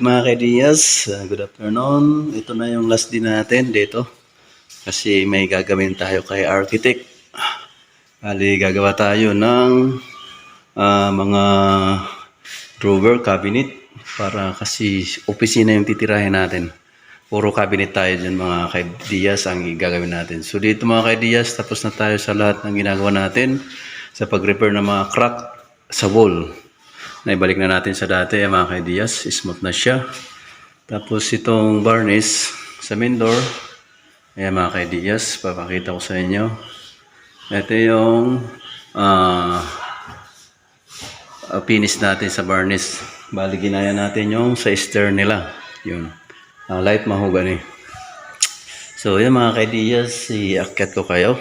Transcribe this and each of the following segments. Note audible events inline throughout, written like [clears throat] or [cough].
mga kaidiyas, uh, good afternoon. Ito na yung last din natin dito. Kasi may gagawin tayo kay architect. Bali, gagawa tayo ng ah, mga drawer cabinet para kasi opisina yung titirahin natin. Puro cabinet tayo dyan mga kaidiyas ang gagawin natin. So dito mga kaidiyas, tapos na tayo sa lahat ng ginagawa natin sa pag-repair ng mga crack sa wall. Naibalik na natin sa dati mga kaidiyas. Smooth na siya. Tapos itong varnish sa main door. Ayan mga kaidiyas, papakita ko sa inyo. Ito yung uh, finish natin sa varnish. Bali ginaya natin yung sa stern nila. Yun. Ah, light mahogany. So yun mga kaidiyas, iakyat ko kayo.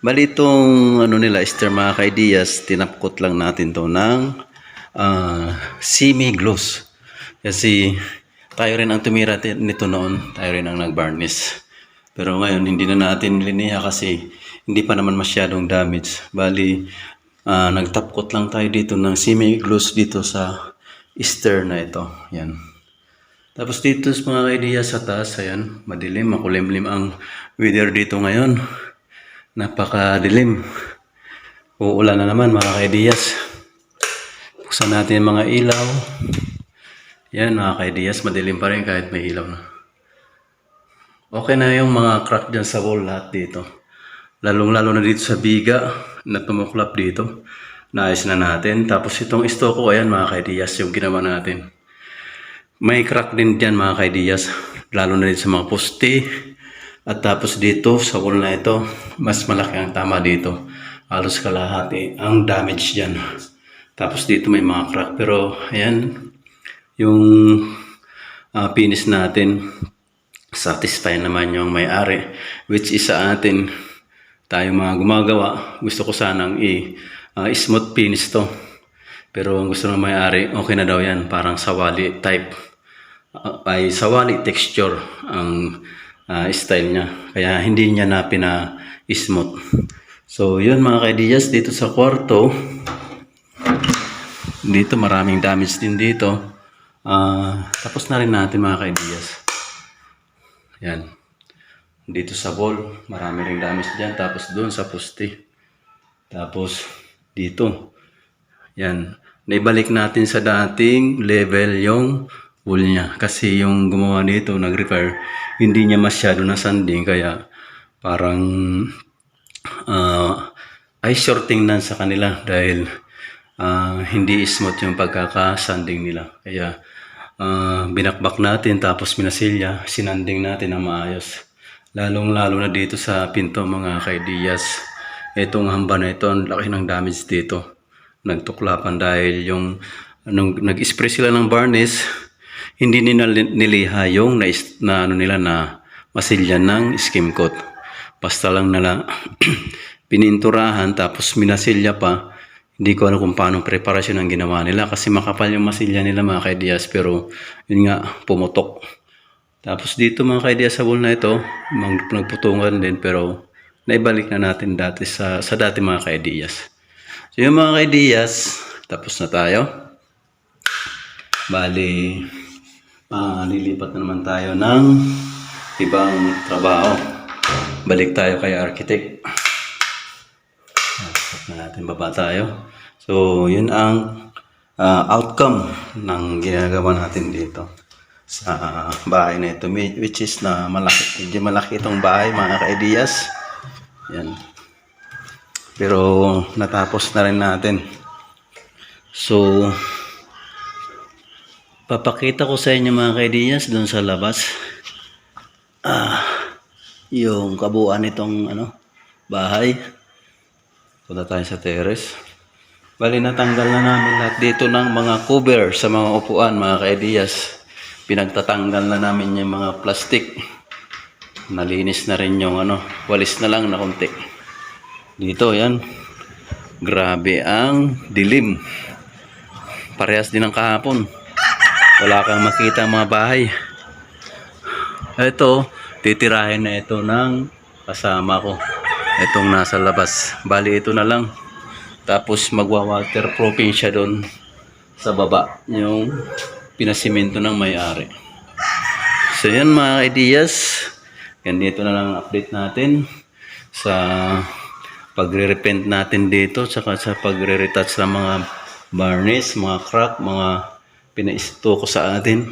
Bali itong ano nila, stern mga kaidiyas, tinapkot lang natin to ng ah, semi-gloss. Kasi tayo rin ang tumira nito noon, tayo rin ang nag-varnish. Pero ngayon, hindi na natin liniya kasi hindi pa naman masyadong damage. Bali, ah, nagtapkot lang tayo dito ng semi-gloss dito sa stern na ito. Yan. Tapos dito mga idea sa taas, ayan, madilim, makulimlim ang weather dito ngayon. Napakadilim. Uulan na naman mga kaidiyas. Buksan natin yung mga ilaw. Yan mga kaidiyas, madilim pa rin kahit may ilaw na. Okay na yung mga crack dyan sa wall lahat dito. Lalong-lalo na dito sa biga na tumuklap dito. Naayos na natin. Tapos itong istoko, ayan mga kaidiyas, yung ginawa natin. May crack din dyan mga kaidiyas. Lalo na din sa mga poste. At tapos dito sa wall na ito, mas malaki ang tama dito. Halos kalahati ang damage dyan. Tapos dito may mga crack. Pero ayan, yung ah, finish natin, satisfy naman yung may-ari. Which is sa atin, tayo mga gumagawa, gusto ko sanang i ah, smooth finish to. Pero ang gusto ng may-ari, okay na daw yan. Parang sawali type. Ah, ay sawali texture ang ah, style niya. Kaya hindi niya na pina-smooth. So, yun mga kaidiyas, dito sa kwarto, dito maraming damage din dito. Ah, tapos na rin natin mga kaidiyas. Yan. Dito sa wall, marami ring damage dyan. Tapos doon sa poste. Tapos dito. Yan. Naibalik natin sa dating level yung wall niya. Kasi yung gumawa dito, nag-repair, hindi niya masyado na sanding. Kaya parang ah ay shorting na sa kanila dahil ah, hindi smooth yung pagkakasanding nila. Kaya ah, binakbak natin tapos minasilya, sinanding natin na maayos. Lalong-lalo na dito sa pinto mga kaidiyas. Itong hamba na ito, ang laki ng damage dito. Nagtuklapan dahil yung nung nag-spray sila ng varnish, hindi nila niliha yung na, na ano nila na masilyan ng skim coat. Basta lang nila [clears throat] pininturahan tapos minasilya pa. Hindi ko alam kung paano preparasyon ang ginawa nila kasi makapal yung masilya nila mga kaidiyas pero yun nga pumutok. Tapos dito mga kaidiyas sa wall na ito, nagputungan din pero naibalik na natin dati sa, sa dati mga kaidiyas. So yung mga kaidiyas, tapos na tayo. Bali, ah, lilipat na naman tayo ng ibang trabaho. Balik tayo kay architect. Na natin baba tayo. So, yun ang ah, outcome ng ginagawa natin dito sa bahay na ito which is na malaki medyo malaki itong bahay mga ka-ideas. Yan. Pero natapos na rin natin. So papakita ko sa inyo mga ka-ideas doon sa labas. Ah yung kabuuan nitong ano bahay punta tayo sa terrace Bali natanggal na namin lahat dito ng mga cover sa mga upuan, mga kaidiyas. Pinagtatanggal na namin yung mga plastic. Nalinis na rin yung ano, walis na lang na konti. Dito, yan. Grabe ang dilim. Parehas din ng kahapon. Wala kang makita mga bahay. Ito, titirahin na ito ng kasama ko. Itong nasa labas. Bali, ito na lang. Tapos magwa-waterproofing siya doon sa baba. Yung pinasimento ng may-ari. So yan mga ideas, ganito na lang ang update natin sa pagre-repent natin dito tsaka sa pagre-retouch ng mga varnish, mga crack, mga pinaisto ko sa atin.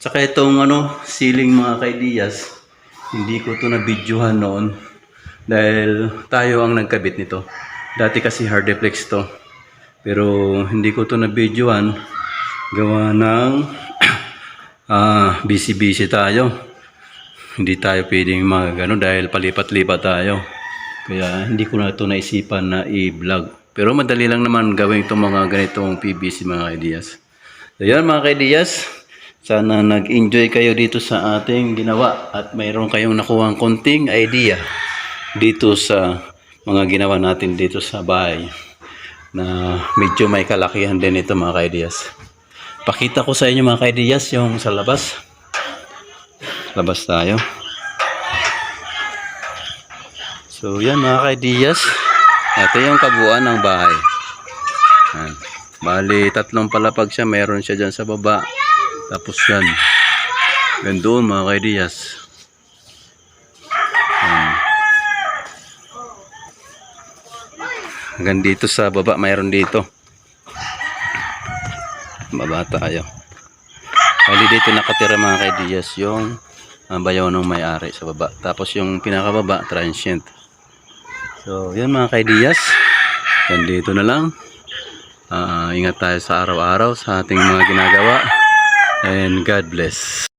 Tsaka itong ano, ceiling mga kaidiyas, hindi ko to na videohan noon dahil tayo ang nagkabit nito. Dati kasi hardeplex to. Pero hindi ko to na videohan gawa ng [clears throat] ah busy-busy tayo. Hindi tayo pwedeng mag ano, dahil palipat-lipat tayo. Kaya hindi ko na ito naisipan na i-vlog. Pero madali lang naman gawin itong mga ganitong PVC mga ideas. So yan mga kaidiyas, sana nag-enjoy kayo dito sa ating ginawa at mayroon kayong nakuhang konting idea dito sa mga ginawa natin dito sa bahay na medyo may kalakihan din ito mga kaidiyas. Pakita ko sa inyo mga kaidiyas yung sa labas. Labas tayo. So yan mga kaidiyas. Ito yung kabuuan ng bahay. Yan. Bali, tatlong palapag siya. Meron siya dyan sa baba. Tapos yan. Yan doon mga kaidiyas. Hanggang dito sa baba, mayroon dito. Baba tayo. Bali dito nakatira mga kaidiyas yung uh, bayaw ng may-ari sa baba. Tapos yung pinakababa, transient. So, yan mga kaidiyas. Yan dito na lang. Ah, ingat tayo sa araw-araw sa ating mga ginagawa. And God bless.